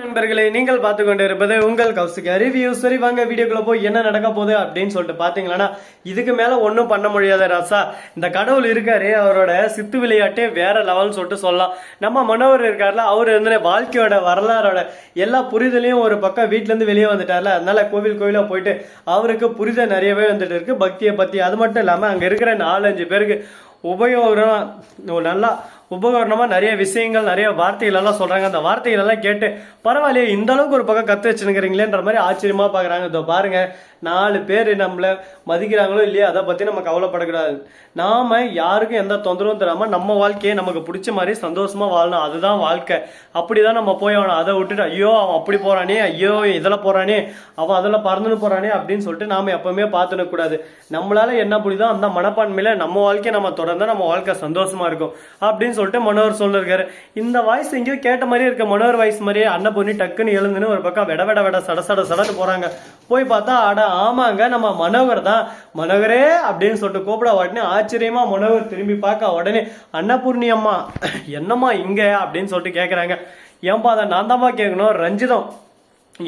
நண்பர்களே நீங்கள் பார்த்து கொண்டு இருப்பது உங்கள் கௌசிகா. ரிவ்யூ சரி வாங்க வீடியோக்குள்ள போய் என்ன நடக்க போகுது அப்படின்னு சொல்லிட்டு பாத்தீங்களா இதுக்கு மேல ஒன்றும் பண்ண முடியாத ராசா. இந்த கடவுள் இருக்காரு அவரோட சித்து விளையாட்டே வேற லெவல்னு சொல்லிட்டு சொல்லலாம். நம்ம மனோவர் இருக்கார்ல அவர் வந்து வாழ்க்கையோட வரலாறோட எல்லா புரிதலையும் ஒரு பக்கம் வீட்டிலேருந்து வெளியே வந்துட்டார்ல அதனால கோவில் கோவிலாக போயிட்டு அவருக்கு புரிதல் நிறையவே வந்துட்டு இருக்கு. பக்தியை பற்றி அது மட்டும் இல்லாமல் அங்கே இருக்கிற நாலஞ்சு பேருக்கு உபயோகம் நல்லா உபகரணமாக நிறைய விஷயங்கள் நிறைய வார்த்தைகள் எல்லாம் சொல்கிறாங்க அந்த வார்த்தைகள் எல்லாம் கேட்டு பரவாயில்லையே இந்த அளவுக்கு ஒரு பக்கம் கற்று வச்சுருக்கிறீங்களேன்ற மாதிரி ஆச்சரியமாக பார்க்குறாங்க இதோ பாருங்கள் நாலு பேர் நம்மளை மதிக்கிறாங்களோ இல்லையோ அதை பற்றி நம்ம கவலைப்படக்கூடாது. நாம் யாருக்கும் எந்த தொந்தரவும் தராமல் நம்ம வாழ்க்கையை நமக்கு பிடிச்ச மாதிரி சந்தோஷமாக வாழணும். அதுதான் வாழ்க்கை. அப்படி தான் நம்ம போய் அவனை அதை விட்டுட்டு ஐயோ அவன் அப்படி போகிறானே ஐயோ இதில் போகிறானே அவன் அதில் பறந்துன்னு போகிறானே அப்படின்னு சொல்லிட்டு நாம் எப்போவுமே பார்த்துடக்கூடாது நம்மளால் என்ன புரியுதோ அந்த மனப்பான்மையில் நம்ம வாழ்க்கையை நம்ம தொடர்ந்தால் நம்ம வாழ்க்கை சந்தோஷமாக இருக்கும் அப்படின்னு சொல்லிட்டு மனோவர் சொல்லியிருக்காரு இந்த வாய்ஸ் எங்கேயோ கேட்ட மாதிரியே இருக்க. மனோர் வாய்ஸ் மாதிரியே அண்ணன் பொண்ணு டக்குன்னு எழுந்துன்னு ஒரு பக்கம் விட விட விட சட சட சடன்னு போகிறாங்க போய் பார்த்தா ஆடா ஆமாங்க நம்ம மனோகர் தான். மனோகரே அப்படின்னு சொல்லிட்டு கூப்பிட உடனே ஆச்சரியமா மனோகர் திரும்பி பார்க்க உடனே அன்னபூர்ணி அம்மா என்னம்மா இங்க? அப்படின்னு சொல்லிட்டு கேட்குறாங்க ஏன்பா அதை நான் தான்ப்பா கேட்கணும் ரஞ்சிதம்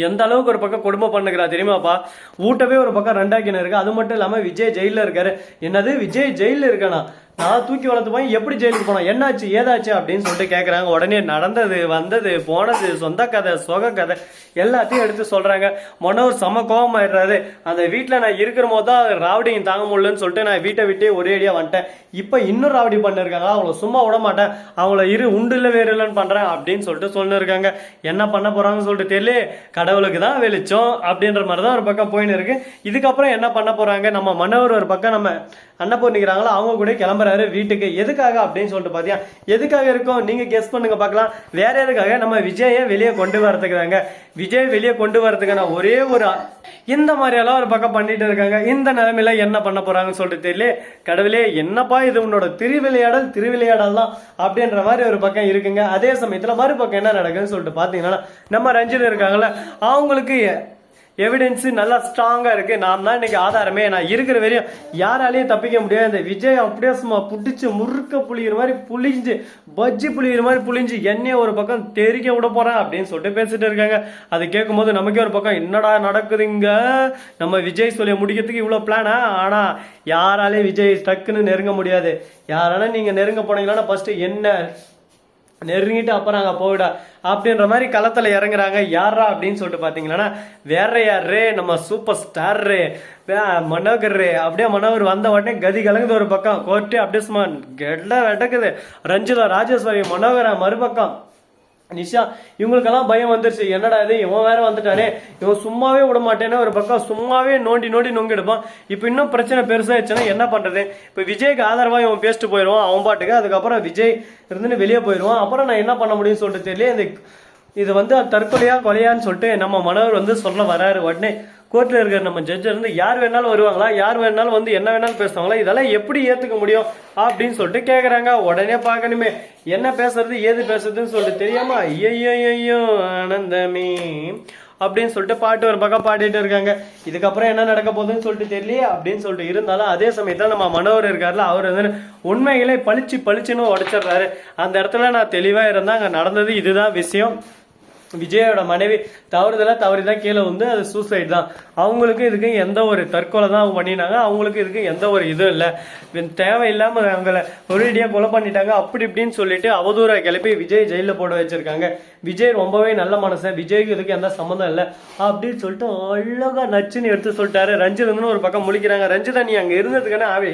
எந்த அளவுக்கு ஒரு பக்கம் குடும்பம் பண்ணுகிறா தெரியுமாப்பா? ஊட்டவே ஒரு பக்கம் ரெண்டாக்கின இருக்கு. அது மட்டும் இல்லாமல் விஜய் ஜெயிலில் இருக்காரு. என்னது? விஜய் ஜெயிலில் இருக்கானா? நான் தூக்கி வளர்த்து போய் எப்படி ஜெயிலுக்கு போனோம் என்னாச்சு ஏதாச்சு அப்படின்னு சொல்லிட்டு கேட்குறாங்க உடனே நடந்தது வந்தது போனது சொந்த கதை சொக கதை எல்லாத்தையும் எடுத்து சொல்கிறாங்க மனோர் செம கோபமாயிடுறாரு அந்த வீட்டில் நான் இருக்கிற போது தான் ராவடிங்க தாங்க முடியலன்னு சொல்லிட்டு நான் வீட்டை விட்டே ஒரே அடியாக வந்துட்டேன். இப்போ இன்னும் ராவடி பண்ணிருக்காங்க. அவங்கள சும்மா விட மாட்டேன். அவங்கள இரு உண்டு இல்லை வேறு இல்லைன்னு பண்ணுறேன் அப்படின்னு சொல்லிட்டு சொல்லிருக்காங்க. என்ன பண்ண போகிறாங்கன்னு சொல்லிட்டு தெரியல. கடவுளுக்கு தான் வெளிச்சம் அப்படின்ற மாதிரி தான் ஒரு பக்கம் போயின்னு இருக்கு. இதுக்கப்புறம் என்ன பண்ண போகிறாங்க நம்ம மன்னவர் ஒரு பக்கம் நம்ம அன்னபூர்ணிக்கிறாங்களோ அவங்க கூட கிளம்புறாரு வீட்டுக்கு. எதுக்காக அப்படின்னு சொல்லிட்டு பாத்தியா? எதுக்காக இருக்கும் நீங்க கெஸ் பண்ணுங்க பார்க்கலாம். வேற எதுக்காக நம்ம விஜயை வெளியே கொண்டு வரதுக்கு தாங்க விஜய் வெளியே கொண்டு வரதுக்கான ஒரே ஒரு இந்த மாதிரியெல்லாம் ஒரு பக்கம் பண்ணிட்டு இருக்காங்க. இந்த நிலைமையில என்ன பண்ண போறாங்கன்னு சொல்லிட்டு தெரியல. கடவுளே என்னப்பா இது உன்னோட திருவிளையாடல் திருவிளையாடல் தான் அப்படின்ற மாதிரி ஒரு பக்கம் இருக்குங்க. அதே சமயத்துல மறுபக்கம் என்ன நடக்குதுன்னு சொல்லிட்டு பாத்தீங்கன்னா நம்ம ரஞ்சித் இருக்காங்கல்ல அவங்களுக்கு எவிடன்ஸு நல்லா ஸ்ட்ராங்காக இருக்குது நான் தான் இன்றைக்கி ஆதாரமே. நான் இருக்கிற வரையும் யாராலையும் தப்பிக்க முடியாது. இந்த விஜய் அப்படியே சும்மா பிடிச்சி முறுக்க புளிகிற மாதிரி புளிஞ்சு பஜ்ஜி புளிகிற மாதிரி புளிஞ்சு என்னைய ஒரு பக்கம் தெரிக்க விட போகிறேன் அப்படின்னு சொல்லிட்டு பேசிட்டு இருக்காங்க. அது கேட்கும்போது நமக்கே ஒரு பக்கம் என்னடா நடக்குதுங்க? நம்ம விஜய் சொல்லி முடிக்கிறதுக்கு இவ்வளோ பிளானா ஆனால் யாராலையும் விஜய் டக்குன்னு நெருங்க முடியாது. யாராலும் நீங்கள் நெருங்க போனீங்கன்னா ஃபஸ்ட்டு என்ன நெருங்கிட்டு அப்புறம் அங்கே போயிடா. அப்படின்ற மாதிரி களத்தில் இறங்குறாங்க. யாரா அப்படின்னு சொல்லிட்டு பார்த்தீங்கன்னா வேற யாரு நம்ம சூப்பர் ஸ்டார் மனோகர் ரே. அப்படியே மனோகர் வந்த உடனே கதி கலங்குது ஒரு பக்கம். கோர்ட்டு அப்படியே சும்மா கெட்ட வெட்டக்குது ரஞ்சிதா ராஜேஸ்வரி மனோகரா மறுபக்கம். நிஷா இவங்களுக்கெல்லாம் பயம் வந்துருச்சு. என்னடா இது? இவன் வேற வந்துட்டானே. இவன் சும்மாவே விட மாட்டேன்னு ஒரு பக்கம் சும்மாவே நோண்டி நோண்டி நொங்கிடுப்பான் இப்போ இன்னும் பிரச்சனை பெருசாயிடுச்சுன்னா என்ன பண்றது? இப்போ விஜய்க்கு ஆதரவா இவன் பேசிட்டு போயிடுவான் அவன் பாட்டுக்கு. அதுக்கப்புறம் விஜய் இருந்துன்னு வெளியே போயிடுவான். அப்புறம் நான் என்ன பண்ண முடியும்னு சொல்லிட்டு தெரியல இந்த இது வந்து தற்கொலையா கொலையான்னு சொல்லிட்டு நம்ம மனவர் வந்து சொல்ல வராரு உடனே. கோர்ட்டில் இருக்கிற நம்ம ஜட்ஜர் இருந்து யார் வேணாலும் வருவாங்களா? யார் வேணாலும் வந்து என்ன வேணாலும் பேசுவாங்களா? இதெல்லாம் எப்படி ஏற்றுக்க முடியும்? அப்படின்னு சொல்லிட்டு கேட்குறாங்க உடனே பார்க்கணுமே. என்ன பேசுறது? ஏது பேசுறதுன்னு சொல்லிட்டு தெரியாமா ஐயோ ஐயோ ஆனந்தமே அப்படின்னு சொல்லிட்டு பாட்டு ஒரு பக்கம் பாடிட்டு இருக்காங்க. இதுக்கப்புறம் என்ன நடக்க போகுதுன்னு சொல்லிட்டு தெரியலையே அப்படின்னு சொல்லிட்டு இருந்தாலும் அதே சமயத்தில் நம்ம மனோவர் இருக்காருல அவர் வந்து உண்மைகளை பளிச்சு பளிச்சுன்னு உடைச்சிடுறாரு. அந்த இடத்துல நான் தெளிவாக இருந்தால் அங்கே நடந்தது இதுதான் விஷயம். விஜயோட மனைவி தவறுதெல்லாம் தவறி தான் கீழே வந்து அது சூசைட் தான். அவங்களுக்கு இதுக்கு எந்த ஒரு தற்கொலை தான் அவங்க பண்ணினாங்க. அவங்களுக்கு இதுக்கு எந்த ஒரு இதுவும் இல்லை. தேவையில்லாம அவங்கள ஒரேடியா கொலை பண்ணிட்டாங்க. அப்படி இப்படின்னு சொல்லிட்டு அவதூறை கிளப்பி விஜய் ஜெயில போட வச்சிருக்காங்க. விஜய் ரொம்பவே நல்ல மனசு. விஜய்க்கு இதுக்கு எந்த சம்மந்தம் இல்லை. அப்படின்னு சொல்லிட்டு அழகா நச்சுன்னு எடுத்து சொல்லிட்டாரு. ரஞ்சிதன்னு ஒரு பக்கம் முழிக்கிறாங்க. ரஞ்சிதா நீ அங்க இருந்ததுக்கான ஆவி.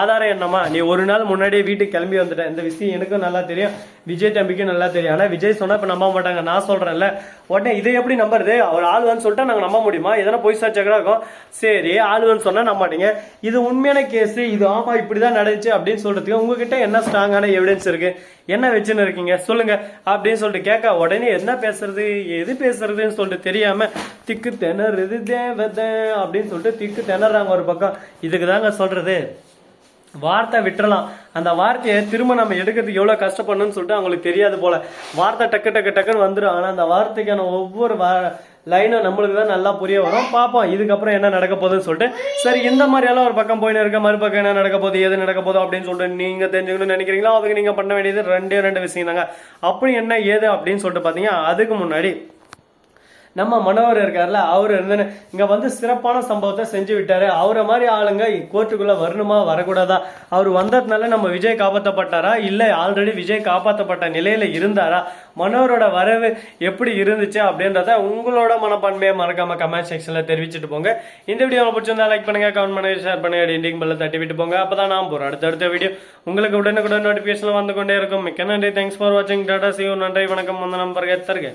ஆதாரம் என்னமா நீ ஒரு நாள் முன்னாடியே வீட்டுக்கு கிளம்பி வந்துட்ட. இந்த விஷயம் எனக்கும் நல்லா தெரியும். விஜய் தம்பிக்கும் நல்லா தெரியும். ஆனா விஜய் சொன்னா இப்ப நம்ப மாட்டாங்க. நான் சொல்றேன்ல உடனே இதை எப்படி நம்புறது? அவர் ஆளுவன்னு சொல்லிட்டா நாங்கள் நம்ப முடியுமா? எதனா பொய் சாச்சக்கடா இருக்கும். சரி ஆளுவன்னு சொன்னால் நம்ப மாட்டீங்க. இது உண்மையான கேஸ் இது ஆமாம் இப்படி தான் நடந்துச்சு அப்படின்னு சொல்கிறதுக்கு உங்ககிட்ட என்ன ஸ்ட்ராங்கான எவிடன்ஸ் இருக்குது என்ன வச்சுன்னு இருக்கீங்க? சொல்லுங்க. அப்படின்னு சொல்லிட்டு கேட்க உடனே என்ன பேசுறது? எது பேசுறதுன்னு சொல்லிட்டு தெரியாம திக்கு திணறுது தேவதை அப்படின்னு சொல்லிட்டு திக்கு திணறாங்க ஒரு பக்கம். இதுக்கு தாங்க சொல்றது. வார்த்தை விட்டுறலாம். அந்த வார்த்தையை திரும்ப நம்ம எடுக்கிறதுக்கு எவ்வளோ கஷ்டப்படணும்னு சொல்லிட்டு அவங்களுக்கு தெரியாது போல. வார்த்தை டக்கு டக்கு டக்குன்னு வந்துடும் ஆனால் அந்த வார்த்தைக்கான ஒவ்வொரு வா லைனும் நம்மளுக்கு தான் நல்லா புரிய வரும். பார்ப்போம். இதுக்கப்புறம் என்ன நடக்க போகுதுன்னு சொல்லிட்டு சரி இந்த மாதிரியெல்லாம் ஒரு பக்கம் போயின்னு இருக்க மறுபக்கம் என்ன நடக்க போகுது எது நடக்க போதும் அப்படின்னு சொல்லிட்டு நீங்கள் தெரிஞ்சுக்கணும்னு நினைக்கிறீங்களோ அதுக்கு நீங்கள் பண்ண வேண்டியது ரெண்டே ரெண்டு விஷயம் தாங்க அப்படி என்ன ஏது அப்படின்னு சொல்லிட்டு பார்த்தீங்கன்னா அதுக்கு முன்னாடி நம்ம மனோவர் இருக்கார்ல அவர் இருந்து இங்க வந்து சிறப்பான சம்பவத்தை செஞ்சு விட்டாரு. அவரை மாதிரி ஆளுங்க கோர்ட்டுக்குள்ள வரணுமா வரக்கூடாதா? அவர் வந்ததுனால நம்ம விஜய் காப்பாற்றப்பட்டாரா இல்ல ஆல்ரெடி விஜய் காப்பாற்றப்பட்ட நிலையில இருந்தாரா? மனோரோட வரவு எப்படி இருந்துச்சு அப்படின்றத உங்களோட மனப்பான்மையை மறக்காம கமெண்ட் செக்ஷன்ல தெரிவிச்சுட்டு போங்க. இந்த வீடியோ பிடிச்சிருந்தா லைக் பண்ணுங்க கமெண்ட் பண்ணுங்க ஷேர் பண்ணுங்க இண்டிங் பெல்ல தட்டி விட்டு போங்க. அப்பதான் நான் போறேன் அடுத்தடுத்த வீடியோ உங்களுக்கு உடனுக்குடன் நோட்டிபிகேஷன் வந்து கொண்டே இருக்கும். மிக்க நன்றி. தேங்க்ஸ் ஃபார் வாட்சிங் டாடா சிவ் நன்றி வணக்கம். வந்தனம் பரகத்தருங்க